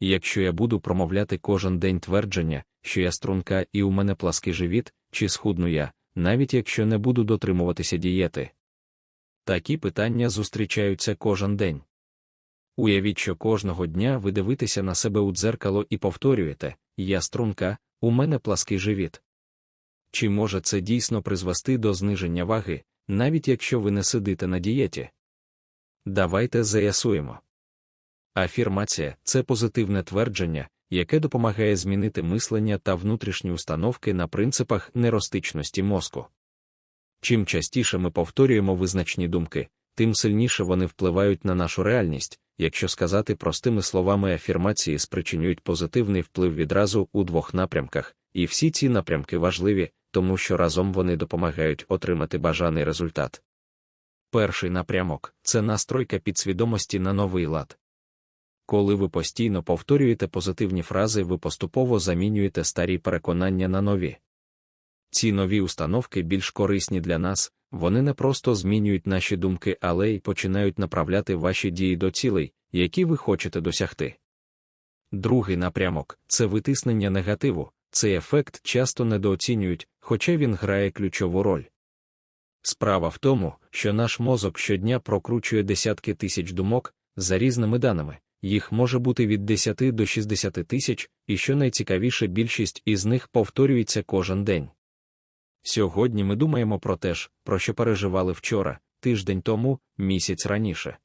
якщо я буду промовляти кожен день твердження, що я струнка і у мене плаский живіт, чи схудну я, навіть якщо не буду дотримуватися дієти. Такі питання зустрічаються кожен день. Уявіть, що кожного дня ви дивитеся на себе у дзеркало і повторюєте Я струнка, у мене плаский живіт. Чи може це дійсно призвести до зниження ваги, навіть якщо ви не сидите на дієті? Давайте заясуємо. Афірмація це позитивне твердження, яке допомагає змінити мислення та внутрішні установки на принципах неростичності мозку. Чим частіше ми повторюємо визначні думки, тим сильніше вони впливають на нашу реальність, якщо сказати простими словами, афірмації спричинюють позитивний вплив відразу у двох напрямках, і всі ці напрямки важливі, тому що разом вони допомагають отримати бажаний результат. Перший напрямок це настройка підсвідомості на новий лад. Коли ви постійно повторюєте позитивні фрази, ви поступово замінюєте старі переконання на нові. Ці нові установки більш корисні для нас, вони не просто змінюють наші думки, але й починають направляти ваші дії до цілей, які ви хочете досягти. Другий напрямок це витиснення негативу, цей ефект часто недооцінюють, хоча він грає ключову роль. Справа в тому, що наш мозок щодня прокручує десятки тисяч думок за різними даними, їх може бути від 10 до 60 тисяч, і що найцікавіше, більшість із них повторюється кожен день. Сьогодні ми думаємо про те ж, про що переживали вчора, тиждень тому, місяць раніше.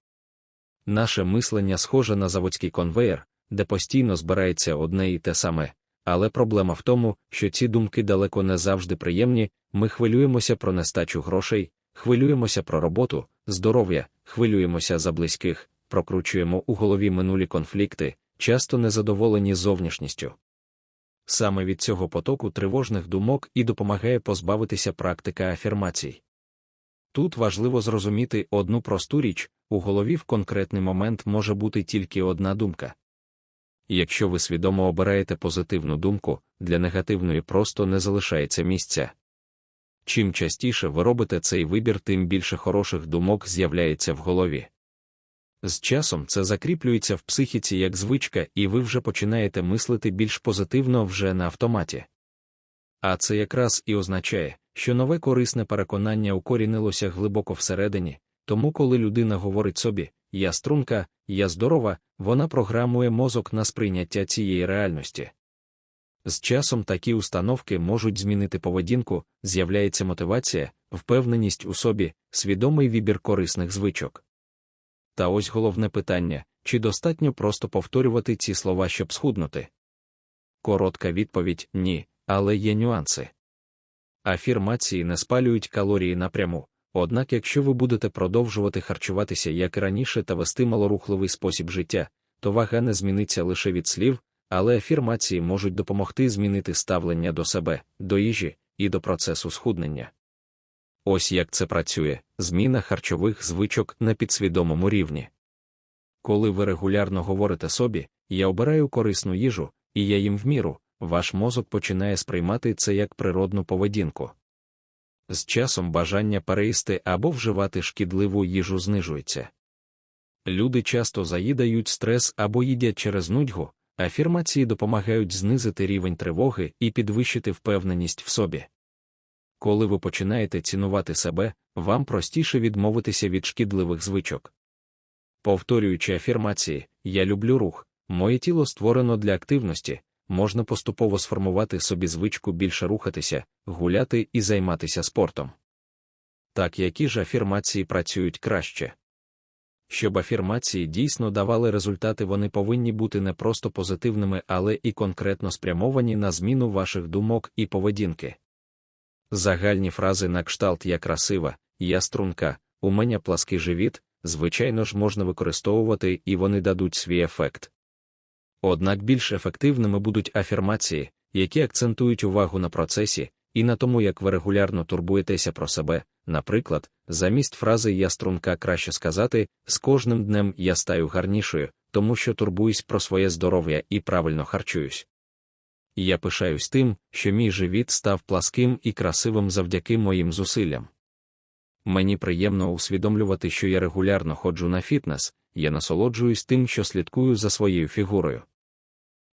Наше мислення схоже на заводський конвеєр, де постійно збирається одне і те саме, але проблема в тому, що ці думки далеко не завжди приємні, ми хвилюємося про нестачу грошей, хвилюємося про роботу, здоров'я, хвилюємося за близьких, прокручуємо у голові минулі конфлікти, часто незадоволені зовнішністю. Саме від цього потоку тривожних думок і допомагає позбавитися практика афірмацій. Тут важливо зрозуміти одну просту річ у голові в конкретний момент може бути тільки одна думка. Якщо ви свідомо обираєте позитивну думку, для негативної просто не залишається місця. Чим частіше ви робите цей вибір, тим більше хороших думок з'являється в голові. З часом це закріплюється в психіці як звичка, і ви вже починаєте мислити більш позитивно вже на автоматі. А це якраз і означає, що нове корисне переконання укорінилося глибоко всередині, тому коли людина говорить собі Я струнка, я здорова, вона програмує мозок на сприйняття цієї реальності. З часом такі установки можуть змінити поведінку, з'являється мотивація, впевненість у собі, свідомий вибір корисних звичок. Та ось головне питання чи достатньо просто повторювати ці слова, щоб схуднути? Коротка відповідь ні, але є нюанси. Афірмації не спалюють калорії напряму, однак, якщо ви будете продовжувати харчуватися як раніше та вести малорухливий спосіб життя, то вага не зміниться лише від слів, але афірмації можуть допомогти змінити ставлення до себе, до їжі і до процесу схуднення. Ось як це працює зміна харчових звичок на підсвідомому рівні. Коли ви регулярно говорите собі, я обираю корисну їжу, і я їм в міру, ваш мозок починає сприймати це як природну поведінку. З часом бажання переїсти або вживати шкідливу їжу знижується. Люди часто заїдають стрес або їдять через нудьгу, афірмації допомагають знизити рівень тривоги і підвищити впевненість в собі. Коли ви починаєте цінувати себе, вам простіше відмовитися від шкідливих звичок. Повторюючи афірмації, я люблю рух, моє тіло створено для активності, можна поступово сформувати собі звичку більше рухатися, гуляти і займатися спортом. Так які ж афірмації працюють краще? Щоб афірмації дійсно давали результати, вони повинні бути не просто позитивними, але і конкретно спрямовані на зміну ваших думок і поведінки. Загальні фрази на кшталт я красива, я струнка, у мене плаский живіт, звичайно ж можна використовувати і вони дадуть свій ефект. Однак більш ефективними будуть афірмації, які акцентують увагу на процесі і на тому, як ви регулярно турбуєтеся про себе, наприклад, замість фрази Я струнка краще сказати, з кожним днем я стаю гарнішою, тому що турбуюсь про своє здоров'я і правильно харчуюсь. Я пишаюсь тим, що мій живіт став пласким і красивим завдяки моїм зусиллям. Мені приємно усвідомлювати, що я регулярно ходжу на фітнес, я насолоджуюсь тим, що слідкую за своєю фігурою.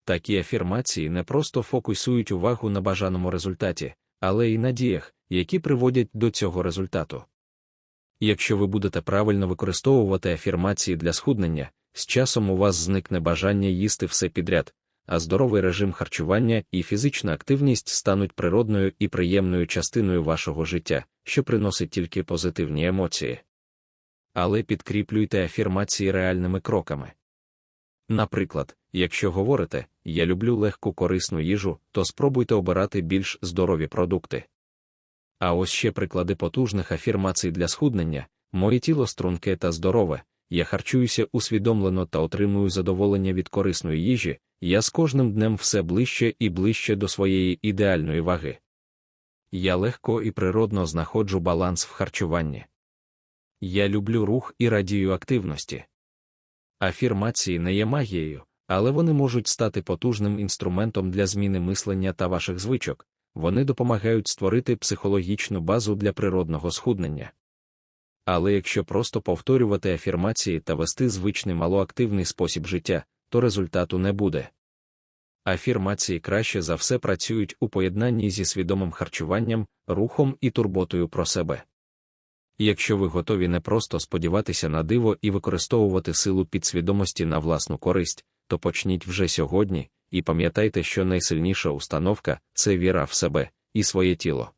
Такі афірмації не просто фокусують увагу на бажаному результаті, але й на діях, які приводять до цього результату. Якщо ви будете правильно використовувати афірмації для схуднення, з часом у вас зникне бажання їсти все підряд, а здоровий режим харчування і фізична активність стануть природною і приємною частиною вашого життя, що приносить тільки позитивні емоції. Але підкріплюйте афірмації реальними кроками. Наприклад, якщо говорите Я люблю легку корисну їжу, то спробуйте обирати більш здорові продукти. А ось ще приклади потужних афірмацій для схуднення, моє тіло струнке та здорове, я харчуюся усвідомлено та отримую задоволення від корисної їжі, я з кожним днем все ближче і ближче до своєї ідеальної ваги. Я легко і природно знаходжу баланс в харчуванні. Я люблю рух і радію активності. Афірмації не є магією, але вони можуть стати потужним інструментом для зміни мислення та ваших звичок, вони допомагають створити психологічну базу для природного схуднення. Але якщо просто повторювати афірмації та вести звичний малоактивний спосіб життя, то результату не буде. Афірмації краще за все працюють у поєднанні зі свідомим харчуванням, рухом і турботою про себе. Якщо ви готові не просто сподіватися на диво і використовувати силу підсвідомості на власну користь, то почніть вже сьогодні, і пам'ятайте, що найсильніша установка це віра в себе і своє тіло.